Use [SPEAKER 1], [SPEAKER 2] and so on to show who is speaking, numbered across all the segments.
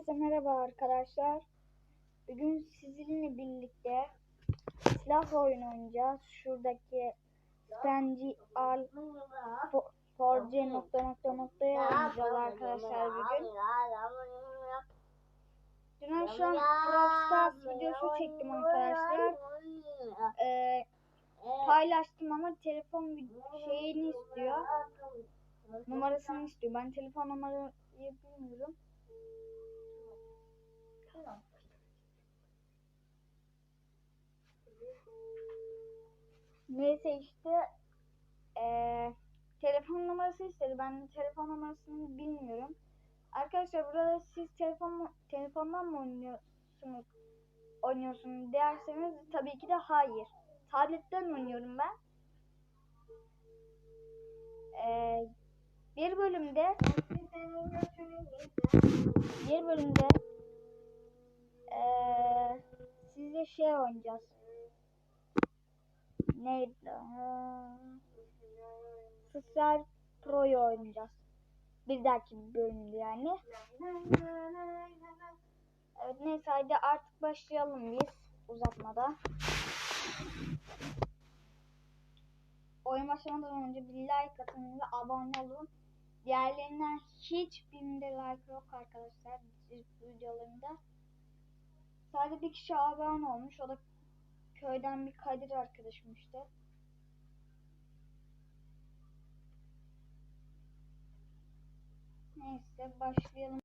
[SPEAKER 1] Herkese merhaba arkadaşlar. Bugün sizinle birlikte silah oyunu oynayacağız. Şuradaki Stenci Al Fo- Forge nokta nokta noktaya oynayacağız arkadaşlar bugün. Dün akşam Brawl videosu çektim arkadaşlar. Ee, paylaştım ama telefon şeyini istiyor. Numarasını istiyor. Ben telefon numarayı bilmiyorum. Neyse işte eee, telefon numarası istedi. Ben telefon numarasını bilmiyorum. Arkadaşlar burada siz telefon telefondan mı oynuyorsunuz? Oynuyorsunuz derseniz tabii ki de hayır. Tabletten oynuyorum ben. Eee, bir bölümde bir bölümde sizle şey oynayacağız. Neydi? Star Pro'yu oynayacağız. Bir dahaki bölümde yani. Evet neyse hadi artık başlayalım biz uzatmadan. Oyun başlamadan önce bir like atın ve abone olun. Diğerlerinden hiçbirinde like yok arkadaşlar videolarında. Sadece bir kişi abone olmuş. O da köyden bir Kadir arkadaşmıştı. Neyse başlayalım.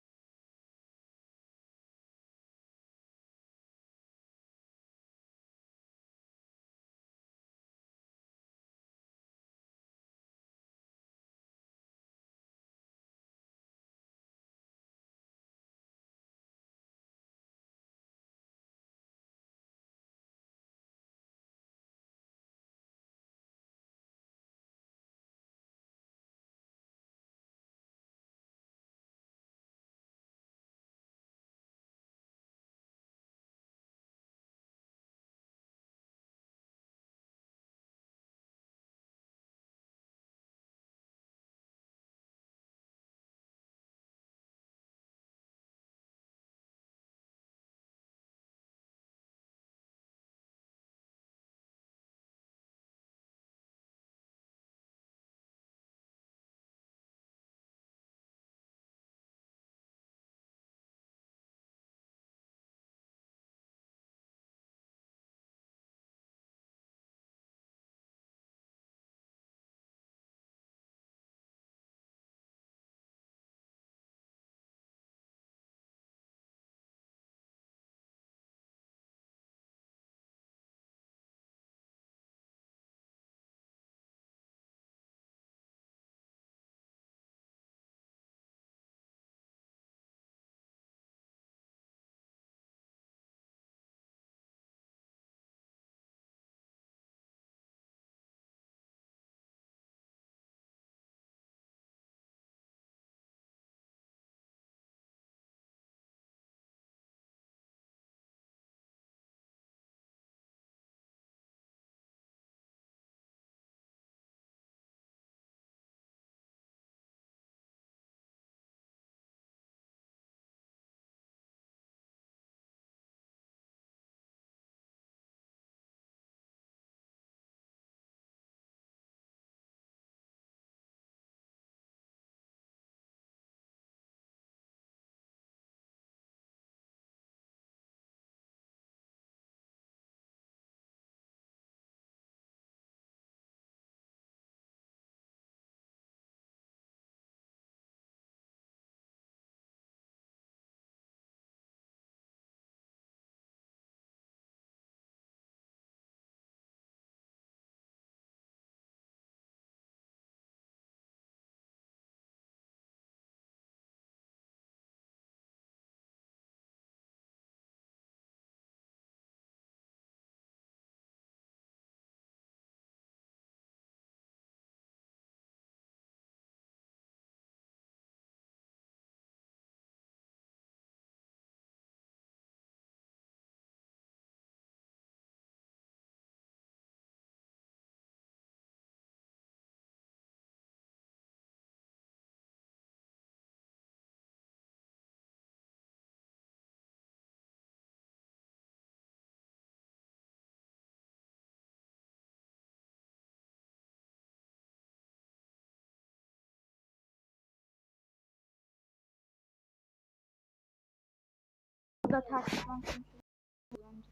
[SPEAKER 1] Da tartışmam konuşuyorum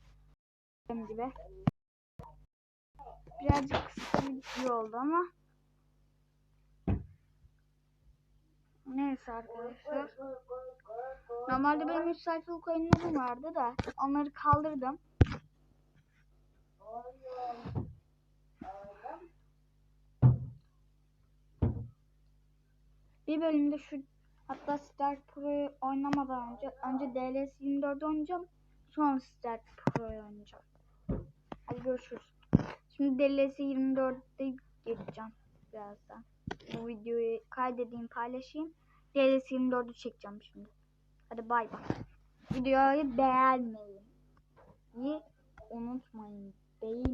[SPEAKER 1] gibi. Birazcık kısa bir video oldu ama Neyse arkadaşlar. Normalde benim 3 sayfalık oyunlarım vardı da onları kaldırdım. Bir bölümde şu hatta Star Pro'yu oynamadan önce önce DLS 24 oynayacağım. Sonra Star Pro'yu oynayacağım. Hadi görüşürüz. Şimdi DLS 24'te geleceğim birazdan. Bu videoyu kaydedeyim paylaşayım. DLS 24'ü çekeceğim şimdi. Hadi bay bay. Videoyu beğenmeyi unutmayın. Beğen